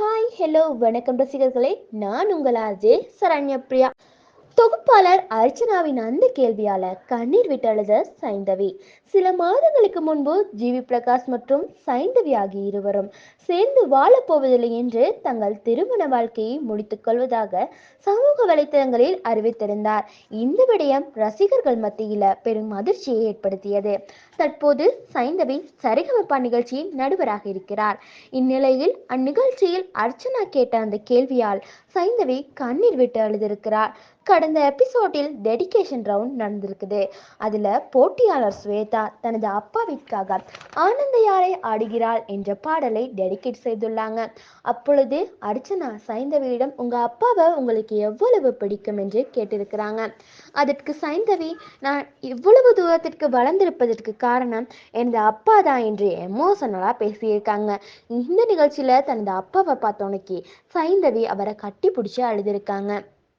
Hi hello வணக்கம் ரசிகர்களே. நான் உங்கள் ஆர்ஜே சரண்யா பிரியா. தொகுப்பாளர் அர்ச்சனாவின் அந்த கேள்வியால கண்ணீர் விட்டு அழுத சைந்தவி. சில மாதங்களுக்கு முன்பு ஜிவி பிரகாஷ் மற்றும் சைந்தவி ஆகிய இருவரும் சேர்ந்து வாழப் போவதில்லை என்று தங்கள் திருமண வாழ்க்கையை முடித்துக் கொள்வதாக சமூக வலைத்தளங்களில் அறிவித்திருந்தார். இந்த விடயம் ரசிகர்கள் மத்தியில பெரும் அதிர்ச்சியை ஏற்படுத்தியது. தற்போது சைந்தவி சரிகமப்பா நிகழ்ச்சியின் நடுவராக இருக்கிறார். இந்நிலையில் அந்நிகழ்ச்சியில் அர்ச்சனா கேட்ட அந்த கேள்வியால் சைந்தவி கண்ணீர் விட்டு அழுதிருக்கிறார். கடந்த எபிசோடில் டெடிகேஷன் ரவுண்ட் நடந்திருக்குது. அதில் போட்டியாளர் ஸ்வேதா தனது அப்பாவிற்காக ஆனந்தையாரை ஆடுகிறாள் என்ற பாடலை டெடிகேட் செய்துள்ளாங்க. அப்பொழுது அர்ச்சனா சைந்தவியிடம் உங்கள் அப்பாவை உங்களுக்கு எவ்வளவு பிடிக்கும்? என்று கேட்டிருக்கிறாங்க. அதற்கு சைந்தவி நான் இவ்வளவு தூரத்திற்கு வளர்ந்திருப்பதற்கு காரணம் எனது அப்பா தான் என்று எமோஷனலாக பேசியிருக்காங்க. இந்த நிகழ்ச்சியில் தனது அப்பாவை பார்த்தோன்னைக்கு சைந்தவி அவரை கட்டி பிடிச்சி அழுதிருக்காங்க.